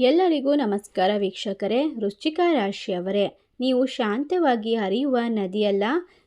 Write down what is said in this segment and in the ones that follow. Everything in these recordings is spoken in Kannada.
ಎಲ್ಲರಿಗೂ ನಮಸ್ಕಾರ ವೀಕ್ಷಕರೇ, ವೃಶ್ಚಿಕ ರಾಶಿಯವರೇ. ನೀವು ಶಾಂತವಾಗಿ ಹರಿಯುವ ನದಿಯಲ್ಲ,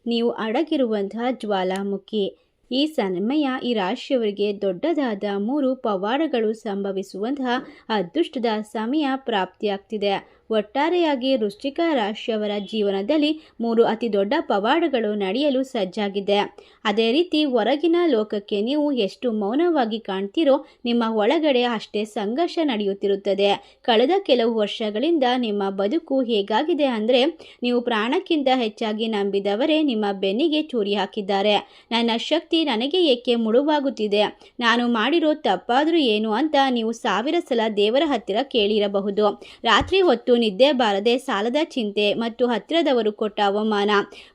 ನೀವು ಅಡಗಿರುವಂತಹ ಜ್ವಾಲಾಮುಖಿ. ಈ ಸನ್ಮಯ ಈ ರಾಶಿಯವರಿಗೆ ದೊಡ್ಡದಾದ ಮೂರು ಪವಾಡಗಳು ಸಂಭವಿಸುವಂತಹ ಅದೃಷ್ಟದ ಸಮಯ ಪ್ರಾಪ್ತಿಯಾಗ್ತಿದೆ. ಒಟ್ಟಾರೆಯಾಗಿ ವೃಶ್ಚಿಕ ರಾಶಿಯವರ ಜೀವನದಲ್ಲಿ ಮೂರು ಅತಿ ದೊಡ್ಡ ಪವಾಡಗಳು ನಡೆಯಲು ಸಜ್ಜಾಗಿದೆ. ಅದೇ ರೀತಿ ಹೊರಗಿನ ಲೋಕಕ್ಕೆ ನೀವು ಎಷ್ಟು ಮೌನವಾಗಿ ಕಾಣ್ತೀರೋ ನಿಮ್ಮ ಒಳಗಡೆ ಅಷ್ಟೇ ಸಂಘರ್ಷ ನಡೆಯುತ್ತಿರುತ್ತದೆ. ಕಳೆದ ಕೆಲವು ವರ್ಷಗಳಿಂದ ನಿಮ್ಮ ಬದುಕು ಹೇಗಾಗಿದೆ ಅಂದರೆ ನೀವು ಪ್ರಾಣಕ್ಕಿಂತ ಹೆಚ್ಚಾಗಿ ನಂಬಿದವರೇ ನಿಮ್ಮ ಬೆನ್ನಿಗೆ ಚೂರಿ ಹಾಕಿದ್ದಾರೆ. ನನ್ನ ಶಕ್ತಿ ನನಗೆ ಏಕೆ ಮುಳುವಾಗುತ್ತಿದೆ? ನಾನು ಮಾಡಿರೋ ತಪ್ಪಾದರೂ ಏನು ಅಂತ ನೀವು ಸಾವಿರ ಸಲ ದೇವರ ಹತ್ತಿರ ಕೇಳಿರಬಹುದು. ರಾತ್ರಿ ಹೊತ್ತು ನಿದ್ದೆ ಬಾರದೆ ಸಾಲದ ಚಿಂತೆ ಮತ್ತು ಹತ್ತಿರದವರು ಕೊಟ್ಟ ಅವಮಾನ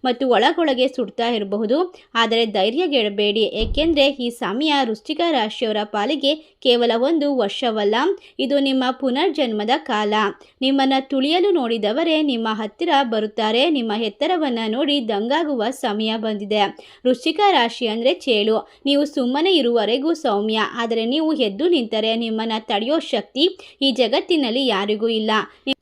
ಮತ್ತು ಒಳಗೊಳಗೆ ಸುಡ್ತಾ ಇರಬಹುದು. ಆದರೆ ಧೈರ್ಯಗೆಡಬೇಡಿ ಏಕೆಂದರೆ ಈ ಸಮಯ ವೃಶ್ಚಿಕ ರಾಶಿಯವರ ಪಾಲಿಗೆ ಕೇವಲ ಒಂದು ವರ್ಷವಲ್ಲ. ಇದು ನಿಮ್ಮ ಪುನರ್ಜನ್ಮದ ಕಾಲ. ನಿಮ್ಮನ್ನು ತುಳಿಯಲು ನೋಡಿದವರೇ ನಿಮ್ಮ ಹತ್ತಿರ ಬರುತ್ತಾರೆ. ನಿಮ್ಮ ಎತ್ತರವನ್ನು ನೋಡಿ ದಂಗಾಗುವ ಸಮಯ ಬಂದಿದೆ. ವೃಶ್ಚಿಕ ರಾಶಿ ಅಂದರೆ ಚೇಳು. ನೀವು ಸುಮ್ಮನೆ ಇರುವವರೆಗೂ ಸೌಮ್ಯ. ಆದರೆ ನೀವು ಎದ್ದು ನಿಂತರೆ ನಿಮ್ಮನ್ನು ತಡೆಯೋ ಶಕ್ತಿ ಈ ಜಗತ್ತಿನಲ್ಲಿ ಯಾರಿಗೂ ಇಲ್ಲ.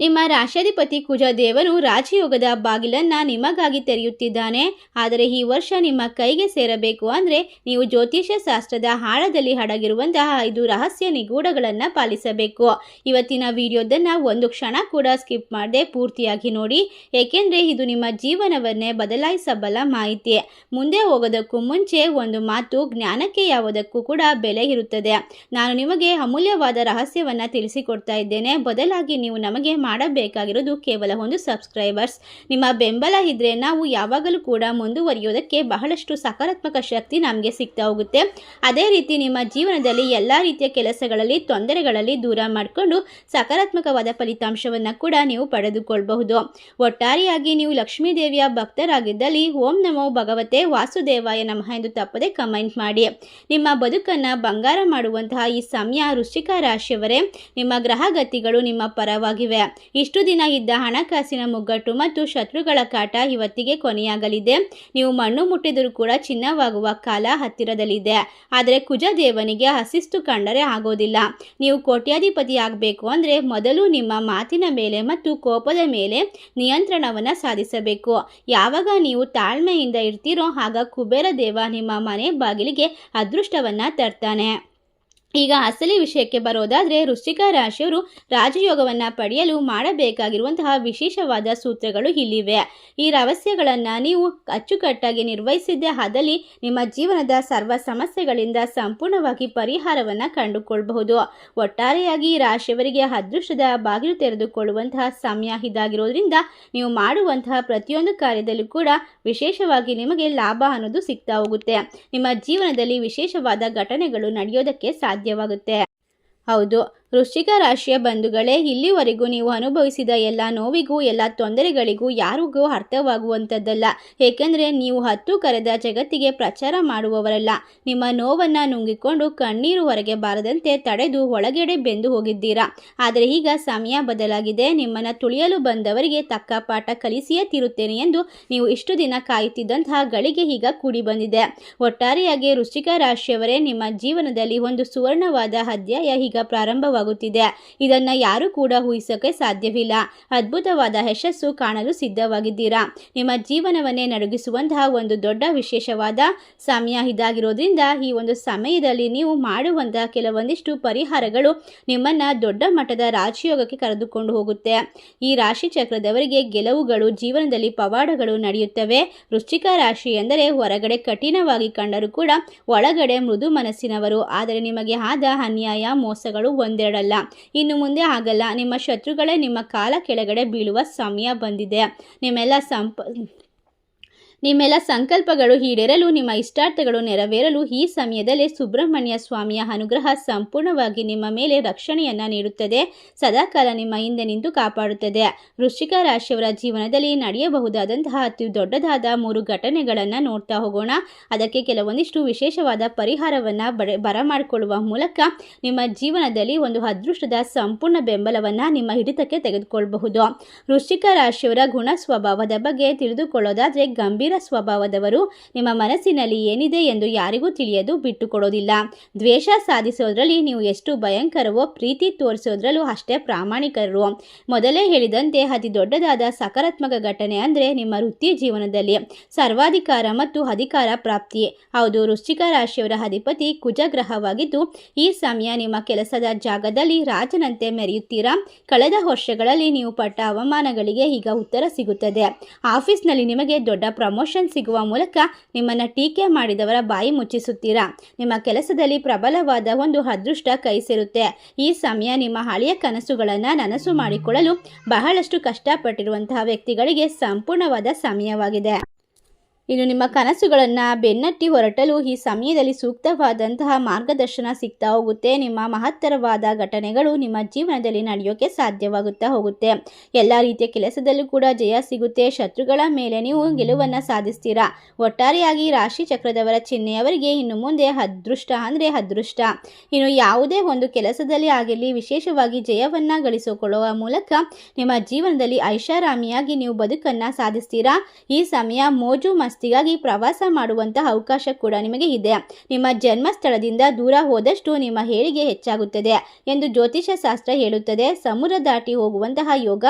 ನಿಮ್ಮ ರಾಷ್ಟ್ರಾಧಿಪತಿ ಕುಜಾದೇವನು ರಾಜಯೋಗದ ಬಾಗಿಲನ್ನು ನಿಮಗಾಗಿ ತೆರೆಯುತ್ತಿದ್ದಾನೆ. ಆದರೆ ಈ ವರ್ಷ ನಿಮ್ಮ ಕೈಗೆ ಸೇರಬೇಕು ಅಂದರೆ ನೀವು ಜ್ಯೋತಿಷ್ಯ ಶಾಸ್ತ್ರದ ಆಳದಲ್ಲಿ ಅಡಗಿರುವಂತಹ ಐದು ರಹಸ್ಯ ನಿಗೂಢಗಳನ್ನು ಪಾಲಿಸಬೇಕು. ಇವತ್ತಿನ ವಿಡಿಯೋದನ್ನು ಒಂದು ಕ್ಷಣ ಕೂಡ ಸ್ಕಿಪ್ ಮಾಡದೆ ಪೂರ್ತಿಯಾಗಿ ನೋಡಿ. ಏಕೆಂದರೆ ಇದು ನಿಮ್ಮ ಜೀವನವನ್ನೇ ಬದಲಾಯಿಸಬಲ್ಲ ಮಾಹಿತಿ. ಮುಂದೆ ಹೋಗೋದಕ್ಕೂ ಮುಂಚೆ ಒಂದು ಮಾತು ಜ್ಞಾನಕ್ಕೆ ಯಾವುದಕ್ಕೂ ಕೂಡ ಬೆಲೆ ಇರುತ್ತದೆ. ನಾನು ನಿಮಗೆ ಅಮೂಲ್ಯವಾದ ರಹಸ್ಯವನ್ನು ತಿಳಿಸಿಕೊಡ್ತಾ ಇದ್ದೇನೆ. ಬದಲಾಗಿ ನೀವು ನಮಗೆ ಮಾಡಬೇಕಾಗಿರೋದು ಕೇವಲ ಒಂದು ಸಬ್ಸ್ಕ್ರೈಬರ್ಸ್ ನಿಮ್ಮ ಬೆಂಬಲ ಇದ್ದರೆ ನಾವು ಯಾವಾಗಲೂ ಕೂಡ ಮುಂದುವರಿಯೋದಕ್ಕೆ ಬಹಳಷ್ಟು ಸಕಾರಾತ್ಮಕ ಶಕ್ತಿ ನಮಗೆ ಸಿಗ್ತಾ ಹೋಗುತ್ತೆ. ಅದೇ ರೀತಿ ನಿಮ್ಮ ಜೀವನದಲ್ಲಿ ಎಲ್ಲ ರೀತಿಯ ಕೆಲಸಗಳಲ್ಲಿ, ತೊಂದರೆಗಳಲ್ಲಿ ದೂರ ಮಾಡಿಕೊಂಡು ಸಕಾರಾತ್ಮಕವಾದ ಫಲಿತಾಂಶವನ್ನು ಕೂಡ ನೀವು ಪಡೆದುಕೊಳ್ಳಬಹುದು ಒಟ್ಟಾರೆಯಾಗಿ ನೀವು ಲಕ್ಷ್ಮೀ ದೇವಿಯ ಭಕ್ತರಾಗಿದ್ದಲ್ಲಿ ಓಂ ನಮೋ ಭಗವತೆ ವಾಸುದೇವಾಯ ನಮಃ ಎಂದು ತಪ್ಪದೆ ಕಮೆಂಟ್ ಮಾಡಿ. ನಿಮ್ಮ ಬದುಕನ್ನು ಬಂಗಾರ ಮಾಡುವಂತಹ ಈ ಸಮಯ ವೃಶ್ಚಿಕ ರಾಶಿಯವರೇ, ನಿಮ್ಮ ಗ್ರಹಗತಿಗಳು ನಿಮ್ಮ ಪರವಾಗಿವೆ. ಇಷ್ಟು ದಿನ ಇದ್ದ ಹಣಕಾಸಿನ ಮುಗ್ಗಟ್ಟು ಮತ್ತು ಶತ್ರುಗಳ ಕಾಟ ಇವತ್ತಿಗೆ ಕೊನೆಯಾಗಲಿದೆ. ನೀವು ಮಣ್ಣು ಮುಟ್ಟಿದರೂ ಕೂಡ ಚಿನ್ನವಾಗುವ ಕಾಲ ಹತ್ತಿರದಲ್ಲಿದೆ. ಆದರೆ ಕುಜ ದೇವನಿಗೆ ಹಸಿಸ್ತು ಕಂಡರೆ ಆಗೋದಿಲ್ಲ. ನೀವು ಕೋಟ್ಯಾಧಿಪತಿ ಆಗಬೇಕು ಅಂದರೆ ಮೊದಲು ನಿಮ್ಮ ಮಾತಿನ ಮೇಲೆ ಮತ್ತು ಕೋಪದ ಮೇಲೆ ನಿಯಂತ್ರಣವನ್ನು ಸಾಧಿಸಬೇಕು. ಯಾವಾಗ ನೀವು ತಾಳ್ಮೆಯಿಂದ ಇರ್ತೀರೋ ಆಗ ಕುಬೇರ ದೇವ ನಿಮ್ಮ ಮನೆ ಬಾಗಿಲಿಗೆ ಅದೃಷ್ಟವನ್ನು ತರ್ತಾನೆ. ಈಗ ಅಸಲಿ ವಿಷಯಕ್ಕೆ ಬರೋದಾದರೆ ವೃಶ್ಚಿಕ ರಾಶಿಯವರು ರಾಜಯೋಗವನ್ನು ಪಡೆಯಲು ಮಾಡಬೇಕಾಗಿರುವಂತಹ ವಿಶೇಷವಾದ ಸೂತ್ರಗಳು ಇಲ್ಲಿವೆ. ಈ ರಹಸ್ಯಗಳನ್ನು ನೀವು ಅಚ್ಚುಕಟ್ಟಾಗಿ ನಿರ್ವಹಿಸಿದ್ದೇ ಆದಲ್ಲಿ ನಿಮ್ಮ ಜೀವನದ ಸರ್ವ ಸಮಸ್ಯೆಗಳಿಂದ ಸಂಪೂರ್ಣವಾಗಿ ಪರಿಹಾರವನ್ನು ಕಂಡುಕೊಳ್ಳಬಹುದು ಒಟ್ಟಾರೆಯಾಗಿ ರಾಶಿಯವರಿಗೆ ಅದೃಷ್ಟದ ಬಾಗಿಲು ತೆರೆದುಕೊಳ್ಳುವಂತಹ ಸಮಯ ಇದಾಗಿರೋದ್ರಿಂದ ನೀವು ಮಾಡುವಂತಹ ಪ್ರತಿಯೊಂದು ಕಾರ್ಯದಲ್ಲೂ ಕೂಡ ವಿಶೇಷವಾಗಿ ನಿಮಗೆ ಲಾಭ ಅನ್ನೋದು ಸಿಗ್ತಾ ಹೋಗುತ್ತೆ. ನಿಮ್ಮ ಜೀವನದಲ್ಲಿ ವಿಶೇಷವಾದ ಘಟನೆಗಳು ನಡೆಯೋದಕ್ಕೆ ಸಾಧ್ಯವಾಗುತ್ತೆ. ಹೌದು. ವೃಶ್ಚಿಕ ರಾಶಿಯ ಬಂಧುಗಳೇ, ಇಲ್ಲಿವರೆಗೂ ನೀವು ಅನುಭವಿಸಿದ ಎಲ್ಲ ನೋವಿಗೂ, ಎಲ್ಲ ತೊಂದರೆಗಳಿಗೂ ಯಾರಿಗೂ ಅರ್ಥವಾಗುವಂಥದ್ದಲ್ಲ. ಏಕೆಂದರೆ ನೀವು ಹತ್ತು ಕರೆದ ಜಗತ್ತಿಗೆ ಪ್ರಚಾರ ಮಾಡುವವರಲ್ಲ. ನಿಮ್ಮ ನೋವನ್ನು ನುಂಗಿಕೊಂಡು ಕಣ್ಣೀರು ಹೊರಗೆ ಬಾರದಂತೆ ತಡೆದು ಒಳಗಡೆ ಬೆಂದು ಹೋಗಿದ್ದೀರಾ. ಆದರೆ ಈಗ ಸಮಯ ಬದಲಾಗಿದೆ. ನಿಮ್ಮನ್ನು ತುಳಿಯಲು ಬಂದವರಿಗೆ ತಕ್ಕ ಪಾಠ ಕಲಿಸಿಯೇ ತೀರುತ್ತೇನೆ ಎಂದು ನೀವು ಇಷ್ಟು ದಿನ ಕಾಯುತ್ತಿದ್ದಂತಹ ಗಳಿಗೆ ಈಗ ಕೂಡಿ ಬಂದಿದೆ. ಒಟ್ಟಾರೆಯಾಗಿ ವೃಶ್ಚಿಕ ರಾಶಿಯವರೇ, ನಿಮ್ಮ ಜೀವನದಲ್ಲಿ ಒಂದು ಸುವರ್ಣವಾದ ಅಧ್ಯಾಯ ಈಗ ಪ್ರಾರಂಭವಾಗುತ್ತಿದೆ. ಇದನ್ನು ಯಾರೂ ಕೂಡ ಊಹಿಸೋಕೆ ಸಾಧ್ಯವಿಲ್ಲ. ಅದ್ಭುತವಾದ ಯಶಸ್ಸು ಕಾಣಲು ಸಿದ್ಧವಾಗಿದ್ದೀರಾ? ನಿಮ್ಮ ಜೀವನವನ್ನೇ ನಡುಗಿಸುವಂತಹ ಒಂದು ದೊಡ್ಡ ವಿಶೇಷವಾದ ಸಮಯ ಇದಾಗಿರೋದ್ರಿಂದ ಈ ಒಂದು ಸಮಯದಲ್ಲಿ ನೀವು ಮಾಡುವಂತಹ ಕೆಲವೊಂದಿಷ್ಟು ಪರಿಹಾರಗಳು ನಿಮ್ಮನ್ನ ದೊಡ್ಡ ಮಟ್ಟದ ರಾಜಯೋಗಕ್ಕೆ ಕರೆದುಕೊಂಡು ಹೋಗುತ್ತೆ. ಈ ರಾಶಿ ಚಕ್ರದವರಿಗೆ ಗೆಲುವುಗಳು, ಜೀವನದಲ್ಲಿ ಪವಾಡಗಳು ನಡೆಯುತ್ತವೆ. ವೃಶ್ಚಿಕ ರಾಶಿ ಎಂದರೆ ಹೊರಗಡೆ ಕಠಿಣವಾಗಿ ಕಂಡರೂ ಕೂಡ ಒಳಗಡೆ ಮೃದು ಮನಸ್ಸಿನವರು. ಆದರೆ ನಿಮಗೆ ಆದ ಅನ್ಯಾಯ, ಮೋಸಗಳು ಒಂದೆರಡಲ್ಲ ಇನ್ನು ಮುಂದೆ ಆಗಲ್ಲ. ನಿಮ್ಮ ಶತ್ರುಗಳೇ ನಿಮ್ಮ ಕಾಲ ಕೆಳಗಡೆ ಬೀಳುವ ಸಮಯ ಬಂದಿದೆ. ನಿಮ್ಮೆಲ್ಲ ಸಂಪ ನಿಮ್ಮೆಲ್ಲ ಸಂಕಲ್ಪಗಳು ಈಡೇರಲು, ನಿಮ್ಮ ಇಷ್ಟಾರ್ಥಗಳು ನೆರವೇರಲು ಈ ಸಮಯದಲ್ಲಿ ಸುಬ್ರಹ್ಮಣ್ಯ ಸ್ವಾಮಿಯ ಅನುಗ್ರಹ ಸಂಪೂರ್ಣವಾಗಿ ನಿಮ್ಮ ಮೇಲೆ ರಕ್ಷಣೆಯನ್ನು ನೀಡುತ್ತದೆ. ಸದಾಕಾಲ ನಿಮ್ಮ ಹಿಂದೆ ನಿಂತು ಕಾಪಾಡುತ್ತದೆ. ವೃಶ್ಚಿಕ ರಾಶಿಯವರ ಜೀವನದಲ್ಲಿ ನಡೆಯಬಹುದಾದಂತಹ ಅತಿ ದೊಡ್ಡದಾದ ಮೂರು ಘಟನೆಗಳನ್ನು ನೋಡ್ತಾ ಹೋಗೋಣ. ಅದಕ್ಕೆ ಕೆಲವೊಂದಿಷ್ಟು ವಿಶೇಷವಾದ ಪರಿಹಾರವನ್ನು ಬರ ಬರಮಾಡಿಕೊಳ್ಳುವ ಮೂಲಕ ನಿಮ್ಮ ಜೀವನದಲ್ಲಿ ಒಂದು ಅದೃಷ್ಟದ ಸಂಪೂರ್ಣ ಬೆಂಬಲವನ್ನು ನಿಮ್ಮ ಹಿಡಿತಕ್ಕೆ ತೆಗೆದುಕೊಳ್ಳಬಹುದು ವೃಶ್ಚಿಕ ರಾಶಿಯವರ ಗುಣ ಸ್ವಭಾವದ ಬಗ್ಗೆ ತಿಳಿದುಕೊಳ್ಳೋದಾದರೆ ಗಂಭೀರ ಗಂಭೀರ ಸ್ವಭಾವದವರು, ನಿಮ್ಮ ಮನಸ್ಸಿನಲ್ಲಿ ಏನಿದೆ ಎಂದು ಯಾರಿಗೂ ತಿಳಿಯದು, ಬಿಟ್ಟುಕೊಡೋದಿಲ್ಲ. ದ್ವೇಷ ಸಾಧಿಸೋದ್ರಲ್ಲಿ ನೀವು ಎಷ್ಟು ಭಯಂಕರವೋ, ಪ್ರೀತಿ ತೋರಿಸೋದ್ರಲ್ಲೂ ಅಷ್ಟೇ ಪ್ರಾಮಾಣಿಕರು. ಮೊದಲೇ ಹೇಳಿದಂತೆ ಅತಿ ದೊಡ್ಡದಾದ ಸಕಾರಾತ್ಮಕ ಘಟನೆ ಅಂದರೆ ನಿಮ್ಮ ವೃತ್ತಿ ಜೀವನದಲ್ಲಿ ಸರ್ವಾಧಿಕಾರ ಮತ್ತು ಅಧಿಕಾರ ಪ್ರಾಪ್ತಿ. ಹೌದು, ವೃಶ್ಚಿಕ ರಾಶಿಯವರ ಅಧಿಪತಿ ಕುಜಗ್ರಹವಾಗಿದ್ದು, ಈ ಸಮಯ ನಿಮ್ಮ ಕೆಲಸದ ಜಾಗದಲ್ಲಿ ರಾಜನಂತೆ ಮೆರೆಯುತ್ತೀರಾ? ಕಳೆದ ವರ್ಷಗಳಲ್ಲಿ ನೀವು ಪಟ್ಟ ಅವಮಾನಗಳಿಗೆ ಈಗ ಉತ್ತರ ಸಿಗುತ್ತದೆ. ಆಫೀಸ್ನಲ್ಲಿ ನಿಮಗೆ ದೊಡ್ಡ ಪ್ರಮೋಷನ್ ಸಿಗುವ ಮೂಲಕ ನಿಮ್ಮನ್ನು ಟೀಕೆ ಮಾಡಿದವರ ಬಾಯಿ ಮುಚ್ಚಿಸುತ್ತೀರಾ? ನಿಮ್ಮ ಕೆಲಸದಲ್ಲಿ ಪ್ರಬಲವಾದ ಒಂದು ಅದೃಷ್ಟ ಕೈ ಸೇರುತ್ತೆ. ಈ ಸಮಯ ನಿಮ್ಮ ಹಳೆಯ ಕನಸುಗಳನ್ನು ನನಸು ಮಾಡಿಕೊಳ್ಳಲು ಬಹಳಷ್ಟು ಕಷ್ಟಪಟ್ಟಿರುವಂತಹ ವ್ಯಕ್ತಿಗಳಿಗೆ ಸಂಪೂರ್ಣವಾದ ಸಮಯವಾಗಿದೆ. ಇನ್ನು ನಿಮ್ಮ ಕನಸುಗಳನ್ನು ಬೆನ್ನಟ್ಟಿ ಹೊರಟಲು ಈ ಸಮಯದಲ್ಲಿ ಸೂಕ್ತವಾದಂತಹ ಮಾರ್ಗದರ್ಶನ ಸಿಗ್ತಾ ಹೋಗುತ್ತೆ. ನಿಮ್ಮ ಮಹತ್ತರವಾದ ಘಟನೆಗಳು ನಿಮ್ಮ ಜೀವನದಲ್ಲಿ ನಡೆಯೋಕೆ ಸಾಧ್ಯವಾಗುತ್ತಾ ಹೋಗುತ್ತೆ. ಎಲ್ಲ ರೀತಿಯ ಕೆಲಸದಲ್ಲೂ ಕೂಡ ಜಯ ಸಿಗುತ್ತೆ. ಶತ್ರುಗಳ ಮೇಲೆ ನೀವು ಗೆಲುವನ್ನು ಸಾಧಿಸ್ತೀರಾ? ಒಟ್ಟಾರೆಯಾಗಿ ರಾಶಿ ಚಕ್ರದವರ ಚಿಹ್ನೆಯವರಿಗೆ ಇನ್ನು ಮುಂದೆ ಅದೃಷ್ಟ ಅಂದರೆ ಅದೃಷ್ಟ. ಇನ್ನು ಯಾವುದೇ ಒಂದು ಕೆಲಸದಲ್ಲಿ ಆಗಿರಲಿ, ವಿಶೇಷವಾಗಿ ಜಯವನ್ನು ಗಳಿಸಿಕೊಳ್ಳುವ ಮೂಲಕ ನಿಮ್ಮ ಜೀವನದಲ್ಲಿ ಐಷಾರಾಮಿಯಾಗಿ ನೀವು ಬದುಕನ್ನು ಸಾಧಿಸ್ತೀರಾ? ಈ ಸಮಯ ಮೋಜು ಮಸ್ತಿಗಾಗಿ ಪ್ರವಾಸ ಮಾಡುವಂತಹ ಅವಕಾಶ ಕೂಡ ನಿಮಗೆ ಇದೆ. ನಿಮ್ಮ ಜನ್ಮಸ್ಥಳದಿಂದ ದೂರ ಹೋದಷ್ಟು ನಿಮ್ಮ ಹೇಳಿಗೆ ಹೆಚ್ಚಾಗುತ್ತದೆ ಎಂದು ಜ್ಯೋತಿಷ ಶಾಸ್ತ್ರ ಹೇಳುತ್ತದೆ. ಸಮುದ್ರ ದಾಟಿ ಹೋಗುವಂತಹ ಯೋಗ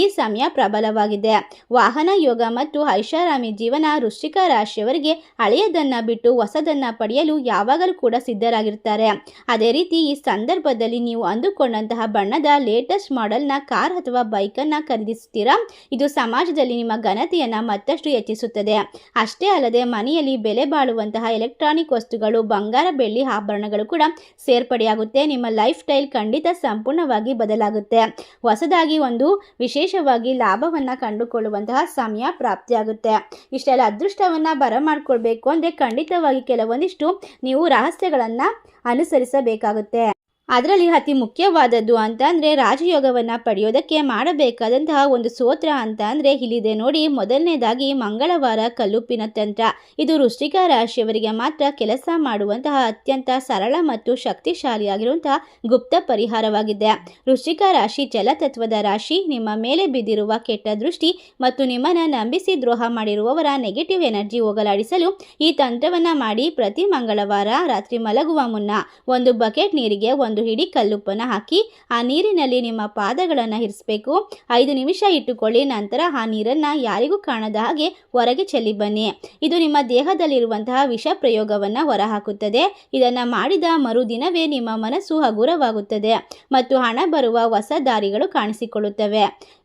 ಈ ಸಮಯ ಪ್ರಬಲವಾಗಿದೆ. ವಾಹನ ಯೋಗ ಮತ್ತು ಐಷಾರಾಮಿ ಜೀವನ ವೃಶ್ಚಿಕ ರಾಶಿಯವರಿಗೆ ಹಳೆಯದನ್ನ ಬಿಟ್ಟು ಹೊಸದನ್ನ ಪಡೆಯಲು ಯಾವಾಗಲೂ ಕೂಡ ಸಿದ್ಧರಾಗಿರ್ತಾರೆ. ಅದೇ ರೀತಿ ಈ ಸಂದರ್ಭದಲ್ಲಿ ನೀವು ಅಂದುಕೊಂಡಂತಹ ಬಣ್ಣದ ಲೇಟೆಸ್ಟ್ ಮಾಡೆಲ್ನ ಕಾರ್ ಅಥವಾ ಬೈಕನ್ನು ಖರೀದಿಸುತ್ತೀರಾ ಇದು ಸಮಾಜದಲ್ಲಿ ನಿಮ್ಮ ಘನತೆಯನ್ನು ಮತ್ತಷ್ಟು ಹೆಚ್ಚಿಸುತ್ತದೆ. ಅಷ್ಟೇ ಅಲ್ಲದೆ ಮನೆಯಲ್ಲಿ ಬೆಲೆ ಬಾಳುವಂತಹ ಎಲೆಕ್ಟ್ರಾನಿಕ್ ವಸ್ತುಗಳು, ಬಂಗಾರ, ಬೆಳ್ಳಿ ಆಭರಣಗಳು ಕೂಡ ಸೇರ್ಪಡೆಯಾಗುತ್ತೆ. ನಿಮ್ಮ ಲೈಫ್ ಸ್ಟೈಲ್ ಖಂಡಿತ ಸಂಪೂರ್ಣವಾಗಿ ಬದಲಾಗುತ್ತೆ. ಹೊಸದಾಗಿ ಒಂದು ವಿಶೇಷವಾಗಿ ಲಾಭವನ್ನು ಕಂಡುಕೊಳ್ಳುವಂತಹ ಸಮಯ ಪ್ರಾಪ್ತಿಯಾಗುತ್ತೆ. ಇಷ್ಟೆಲ್ಲ ಅದೃಷ್ಟವನ್ನು ಬರಮಾಡ್ಕೊಳ್ಬೇಕು ಅಂದರೆ ಖಂಡಿತವಾಗಿ ಕೆಲವೊಂದಿಷ್ಟು ನೀವು ರಹಸ್ಯಗಳನ್ನು ಅನುಸರಿಸಬೇಕಾಗುತ್ತೆ. ಅದರಲ್ಲಿ ಅತಿ ಮುಖ್ಯವಾದದ್ದು ಅಂತ ಅಂದರೆ ರಾಜಯೋಗವನ್ನು ಪಡೆಯೋದಕ್ಕೆ ಮಾಡಬೇಕಾದಂತಹ ಒಂದು ಸ್ತೋತ್ರ ಅಂತ ಅಂದರೆ ಇಲ್ಲಿದೆ ನೋಡಿ. ಮೊದಲನೇದಾಗಿ ಮಂಗಳವಾರ ಕಲ್ಲುಪ್ಪಿನ ತಂತ್ರ. ಇದು ವೃಶ್ಚಿಕ ರಾಶಿಯವರಿಗೆ ಮಾತ್ರ ಕೆಲಸ ಮಾಡುವಂತಹ ಅತ್ಯಂತ ಸರಳ ಮತ್ತು ಶಕ್ತಿಶಾಲಿಯಾಗಿರುವಂತಹ ಗುಪ್ತ ಪರಿಹಾರವಾಗಿದೆ. ವೃಶ್ಚಿಕ ರಾಶಿ ಜಲತತ್ವದ ರಾಶಿ. ನಿಮ್ಮ ಮೇಲೆ ಬಿದ್ದಿರುವ ಕೆಟ್ಟ ದೃಷ್ಟಿ ಮತ್ತು ನಿಮ್ಮನ್ನು ನಂಬಿಸಿ ದ್ರೋಹ ಮಾಡಿರುವವರ ನೆಗೆಟಿವ್ ಎನರ್ಜಿ ಹೋಗಲಾಡಿಸಲು ಈ ತಂತ್ರವನ್ನು ಮಾಡಿ ಪ್ರತಿ ಮಂಗಳವಾರ ರಾತ್ರಿ ಮಲಗುವ ಮುನ್ನ ಒಂದು ಬಕೆಟ್ ನೀರಿಗೆ ಒಂದು ಹಿಡಿ ಕಲ್ಲುಪ್ಪನ್ನು ಹಾಕಿ ಆ ನೀರಿನಲ್ಲಿ ನಿಮ್ಮ ಪಾದಗಳನ್ನು ಇರಿಸಬೇಕು. ಐದು ನಿಮಿಷ ಇಟ್ಟುಕೊಳ್ಳಿ, ನಂತರ ಆ ನೀರನ್ನು ಯಾರಿಗೂ ಕಾಣದ ಹಾಗೆ ಹೊರಗೆ ಚೆಲ್ಲಿ ಬನ್ನಿ. ಇದು ನಿಮ್ಮ ದೇಹದಲ್ಲಿರುವಂತಹ ವಿಷ ಪ್ರಯೋಗವನ್ನು ಹೊರಹಾಕುತ್ತದೆ. ಇದನ್ನು ಮಾಡಿದ ಮರುದಿನವೇ ನಿಮ್ಮ ಮನಸ್ಸು ಹಗುರವಾಗುತ್ತದೆ ಮತ್ತು ಹಣ ಬರುವ ಹೊಸ ದಾರಿಗಳು ಕಾಣಿಸಿಕೊಳ್ಳುತ್ತವೆ.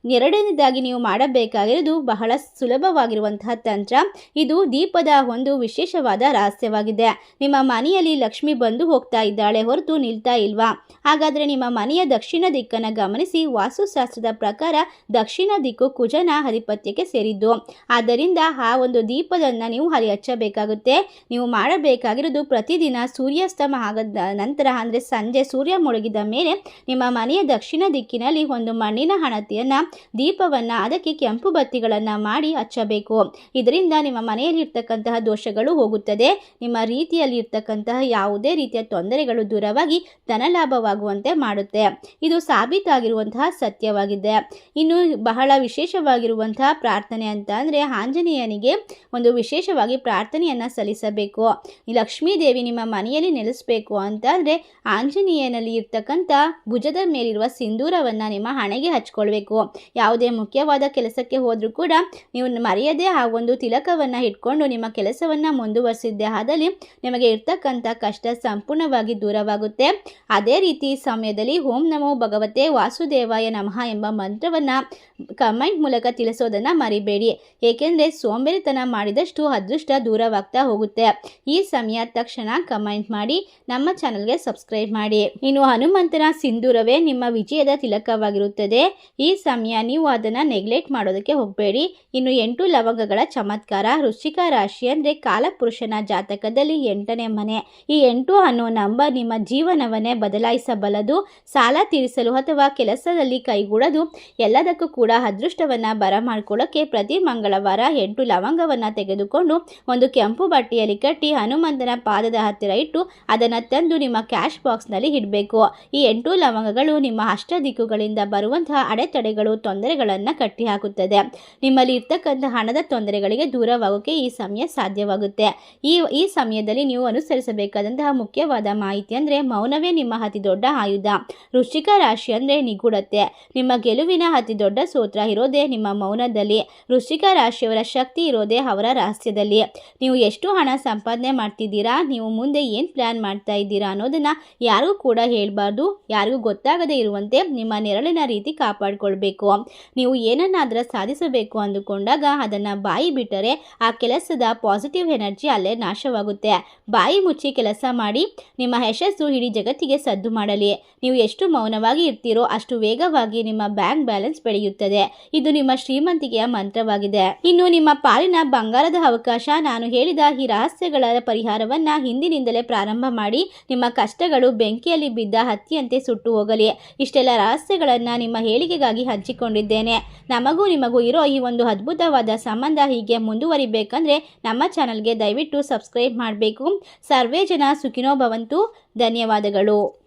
ಎರಡನೇದಾಗಿ ನೀವು ಮಾಡಬೇಕಾಗಿರುವುದು ಬಹಳ ಸುಲಭವಾಗಿರುವಂತಹ ತಂತ್ರ. ಇದು ದೀಪದ ಒಂದು ವಿಶೇಷವಾದ ರಹಸ್ಯವಾಗಿದೆ. ನಿಮ್ಮ ಮನೆಯಲ್ಲಿ ಲಕ್ಷ್ಮಿ ಬಂದು ಹೋಗ್ತಾ ಇದ್ದಾಳೆ ಹೊರತು ನಿಲ್ತಾ ಇಲ್ವಾ? ಹಾಗಾದರೆ ನಿಮ್ಮ ಮನೆಯ ದಕ್ಷಿಣ ದಿಕ್ಕನ್ನು ಗಮನಿಸಿ ವಾಸ್ತುಶಾಸ್ತ್ರದ ಪ್ರಕಾರ ದಕ್ಷಿಣ ದಿಕ್ಕು ಕುಜನ ಅಧಿಪತ್ಯಕ್ಕೆ ಸೇರಿದ್ದು. ಆದ್ದರಿಂದ ಆ ಒಂದು ದೀಪದನ್ನು ನೀವು ಹರಿ ಹಚ್ಚಬೇಕಾಗುತ್ತೆ ನೀವು ಮಾಡಬೇಕಾಗಿರೋದು ಪ್ರತಿದಿನ ಸೂರ್ಯಾಸ್ತಮ ಆಗದ ನಂತರ, ಅಂದರೆ ಸಂಜೆ ಸೂರ್ಯ ಮುಳುಗಿದ ಮೇಲೆ ನಿಮ್ಮ ಮನೆಯ ದಕ್ಷಿಣ ದಿಕ್ಕಿನಲ್ಲಿ ಒಂದು ಮಣ್ಣಿನ ಹಣತೆಯನ್ನು, ದೀಪವನ್ನು, ಅದಕ್ಕೆ ಕೆಂಪು ಬತ್ತಿಗಳನ್ನು ಮಾಡಿ ಹಚ್ಚಬೇಕು. ಇದರಿಂದ ನಿಮ್ಮ ಮನೆಯಲ್ಲಿ ಇರ್ತಕ್ಕಂತಹ ದೋಷಗಳು ಹೋಗುತ್ತದೆ. ನಿಮ್ಮ ರೀತಿಯಲ್ಲಿ ಇರ್ತಕ್ಕಂತಹ ಯಾವುದೇ ರೀತಿಯ ತೊಂದರೆಗಳು ದೂರವಾಗಿ ಧನಲಾಭವಾಗುವಂತೆ ಮಾಡುತ್ತೆ. ಇದು ಸಾಬೀತಾಗಿರುವಂತಹ ಸತ್ಯವಾಗಿದೆ. ಇನ್ನು ಬಹಳ ವಿಶೇಷವಾಗಿರುವಂತಹ ಪ್ರಾರ್ಥನೆ ಅಂತ ಅಂದರೆ ಆಂಜನೇಯನಿಗೆ ಒಂದು ವಿಶೇಷವಾಗಿ ಪ್ರಾರ್ಥನೆಯನ್ನು ಸಲ್ಲಿಸಬೇಕು. ಲಕ್ಷ್ಮೀ ದೇವಿ ನಿಮ್ಮ ಮನೆಯಲ್ಲಿ ನೆಲೆಸಬೇಕು ಅಂತ ಅಂದರೆ ಆಂಜನೇಯನಲ್ಲಿ ಇರ್ತಕ್ಕಂಥ ಭುಜದ ಮೇಲಿರುವ ಸಿಂಧೂರವನ್ನು ನಿಮ್ಮ ಹಣೆಗೆ ಹಚ್ಕೊಳ್ಬೇಕು. ಯಾವುದೇ ಮುಖ್ಯವಾದ ಕೆಲಸಕ್ಕೆ ಹೋದರೂ ಕೂಡ ನೀವು ಮರೆಯದೆ ಆ ಒಂದು ತಿಲಕವನ್ನು ಇಟ್ಕೊಂಡು ನಿಮ್ಮ ಕೆಲಸವನ್ನು ಮುಂದುವರಿಸಿದ್ದೆ ಆದಲ್ಲಿ ನಿಮಗೆ ಇರ್ತಕ್ಕಂಥ ಕಷ್ಟ ಸಂಪೂರ್ಣವಾಗಿ ದೂರವಾಗುತ್ತೆ. ಅದೇ ರೀತಿ ಸಮಯದಲ್ಲಿ ಓಂ ನಮೋ ಭಗವತೆ ವಾಸುದೇವಾಯ ನಮಃ ಎಂಬ ಮಂತ್ರವನ್ನು ಕಮೆಂಟ್ ಮೂಲಕ ತಿಳಿಸೋದನ್ನು ಮರಿಬೇಡಿ. ಏಕೆಂದರೆ ಸೋಂಬೇರಿತನ ಮಾಡಿದಷ್ಟು ಅದೃಷ್ಟ ದೂರವಾಗ್ತಾ ಹೋಗುತ್ತೆ. ಈ ಸಮಯ ತಕ್ಷಣ ಕಮೆಂಟ್ ಮಾಡಿ, ನಮ್ಮ ಚಾನಲ್ಗೆ ಸಬ್ಸ್ಕ್ರೈಬ್ ಮಾಡಿ. ಇನ್ನು ಹನುಮಂತನ ಸಿಂಧೂರವೇ ನಿಮ್ಮ ವಿಜಯದ ತಿಲಕವಾಗಿರುತ್ತದೆ. ಈ ಸಮಯ ನೀವು ಅದನ್ನು ನೆಗ್ಲೆಕ್ಟ್ ಮಾಡೋದಕ್ಕೆ ಹೋಗಬೇಡಿ. ಇನ್ನು ಎಂಟು ಲವಂಗಗಳ ಚಮತ್ಕಾರ, ವೃಶ್ಚಿಕ ರಾಶಿ ಅಂದರೆ ಕಾಲಪುರುಷನ ಜಾತಕದಲ್ಲಿ ಎಂಟನೇ ಮನೆ. ಈ ಎಂಟು ಅನ್ನೋ ನಂಬರ್ ನಿಮ್ಮ ಜೀವನವನ್ನೇ ಬದಲಾಯಿಸಬಲ್ಲದು, ಸಾಲ ತೀರಿಸಲು ಅಥವಾ ಕೆಲಸದಲ್ಲಿ ಕೈಗೂಡದು, ಎಲ್ಲದಕ್ಕೂ ಅದೃಷ್ಟವನ್ನು ಬರಮಾಡ್ಕೊಳ್ಳೋಕ್ಕೆ ಪ್ರತಿ ಮಂಗಳವಾರ ಎಂಟು ಲವಂಗವನ್ನು ತೆಗೆದುಕೊಂಡು ಒಂದು ಕೆಂಪು ಬಟ್ಟೆಯಲ್ಲಿ ಕಟ್ಟಿ ಹನುಮಂತನ ಪಾದದ ಹತ್ತಿರ ಇಟ್ಟು ಅದನ್ನು ತಂದು ನಿಮ್ಮ ಕ್ಯಾಶ್ ಬಾಕ್ಸ್ನಲ್ಲಿ ಇಡಬೇಕು. ಈ ಎಂಟು ಲವಂಗಗಳು ನಿಮ್ಮ ಅಷ್ಟ ದಿಕ್ಕುಗಳಿಂದ ಬರುವಂತಹ ಅಡೆತಡೆಗಳು, ತೊಂದರೆಗಳನ್ನು ಕಟ್ಟಿಹಾಕುತ್ತದೆ. ನಿಮ್ಮಲ್ಲಿ ಇರ್ತಕ್ಕಂಥ ಹಣದ ತೊಂದರೆಗಳಿಗೆ ದೂರವಾಗೋಕೆ ಈ ಸಮಯ ಸಾಧ್ಯವಾಗುತ್ತೆ. ಈ ಈ ಸಮಯದಲ್ಲಿ ನೀವು ಅನುಸರಿಸಬೇಕಾದಂತಹ ಮುಖ್ಯವಾದ ಮಾಹಿತಿ ಅಂದರೆ ಮೌನವೇ ನಿಮ್ಮ ಅತಿ ದೊಡ್ಡ ಆಯುಧ. ವೃಶ್ಚಿಕ ರಾಶಿ ಅಂದರೆ ನಿಗೂಢತೆ. ನಿಮ್ಮ ಗೆಲುವಿನ ಅತಿ ದೊಡ್ಡ ಸೂತ್ರ ಇರೋದೇ ನಿಮ್ಮ ಮೌನದಲ್ಲಿ. ವೃಶ್ಚಿಕ ರಾಶಿಯವರ ಶಕ್ತಿ ಇರೋದೇ ಅವರ ರಹಸ್ಯದಲ್ಲಿ. ನೀವು ಎಷ್ಟು ಹಣ ಸಂಪಾದನೆ ಮಾಡ್ತಿದ್ದೀರಾ? ನೀವು ಮುಂದೆ ಏನು ಪ್ಲ್ಯಾನ್ ಮಾಡ್ತಾ ಇದ್ದೀರಾ ಅನ್ನೋದನ್ನು ಯಾರಿಗೂ ಕೂಡ ಹೇಳಬಾರ್ದು. ಯಾರಿಗೂ ಗೊತ್ತಾಗದೇ ಇರುವಂತೆ ನಿಮ್ಮ ನೆರಳಿನ ರೀತಿ ಕಾಪಾಡಿಕೊಳ್ಬೇಕು. ನೀವು ಏನನ್ನಾದರೂ ಸಾಧಿಸಬೇಕು ಅಂದುಕೊಂಡಾಗ ಅದನ್ನು ಬಾಯಿ ಬಿಟ್ಟರೆ ಆ ಕೆಲಸದ ಪಾಸಿಟಿವ್ ಎನರ್ಜಿ ಅಲ್ಲೇ ನಾಶವಾಗುತ್ತೆ. ಬಾಯಿ ಮುಚ್ಚಿ ಕೆಲಸ ಮಾಡಿ ನಿಮ್ಮ ಯಶಸ್ಸು ಇಡೀ ಜಗತ್ತಿಗೆ ಸದ್ದು ಮಾಡಲಿ. ನೀವು ಎಷ್ಟು ಮೌನವಾಗಿ ಇರ್ತೀರೋ ಅಷ್ಟು ವೇಗವಾಗಿ ನಿಮ್ಮ ಬ್ಯಾಂಕ್ ಬ್ಯಾಲೆನ್ಸ್ ಬೆಳೆಯುತ್ತದೆ. ಇದು ನಿಮ್ಮ ಶ್ರೀಮಂತಿಕೆಯ ಮಂತ್ರವಾಗಿದೆ. ಇನ್ನು ನಿಮ್ಮ ಪಾಲಿನ ಬಂಗಾರದ ಅವಕಾಶ ನಾನು ಹೇಳಿದ ಈ ರಹಸ್ಯಗಳ ಪರಿಹಾರವನ್ನ ಹಿಂದಿನಿಂದಲೇ ಪ್ರಾರಂಭ ಮಾಡಿ ನಿಮ್ಮ ಕಷ್ಟಗಳು ಬೆಂಕಿಯಲ್ಲಿ ಬಿದ್ದ ಹತ್ತಿಯಂತೆ ಸುಟ್ಟು ಹೋಗಲಿ. ಇಷ್ಟೆಲ್ಲ ರಹಸ್ಯಗಳನ್ನ ನಿಮ್ಮ ಹೇಳಿಕೆಗಾಗಿ ಹಂಚಿಕೊಂಡಿದ್ದೇನೆ. ನಮಗೂ ನಿಮಗೂ ಇರೋ ಈ ಒಂದು ಅದ್ಭುತವಾದ ಸಂಬಂಧ ಹೀಗೆ ಮುಂದುವರಿಬೇಕಂದ್ರೆ ನಮ್ಮ ಚಾನಲ್ಗೆ ದಯವಿಟ್ಟು ಸಬ್ಸ್ಕ್ರೈಬ್ ಮಾಡಬೇಕು. ಸರ್ವೇ ಜನ ಸುಖಿನೋ ಭವಂತು. ಧನ್ಯವಾದಗಳು.